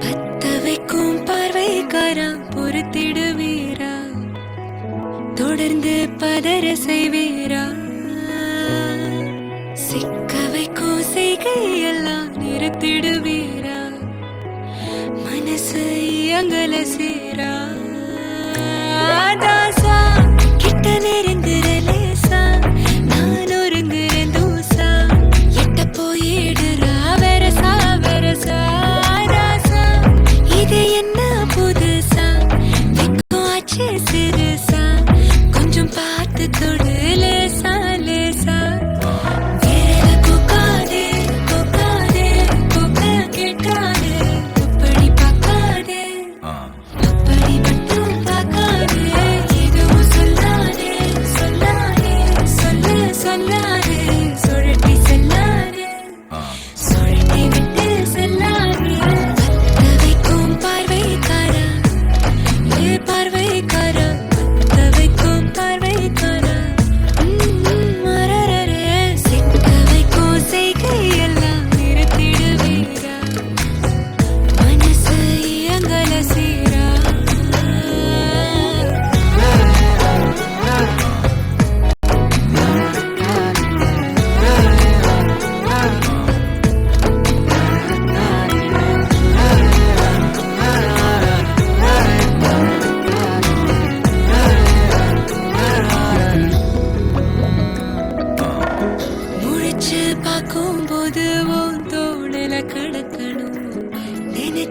பத்த வைக்கும் பார்வைக்காராம் பொறுத்திடுவீரா? தொடர்ந்து பதற செய்வீரா? சிக்க வைக்கும் செய்கையெல்லாம் நிறுத்திடுவீரா? மனசை அங்கல சீரா?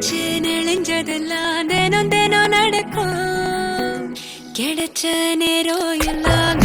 நினைச்சு நெளிஞ்சதெல்லாம் தினம் தினம் நடக்கும். கிடைச்ச நேரம் எல்லாம்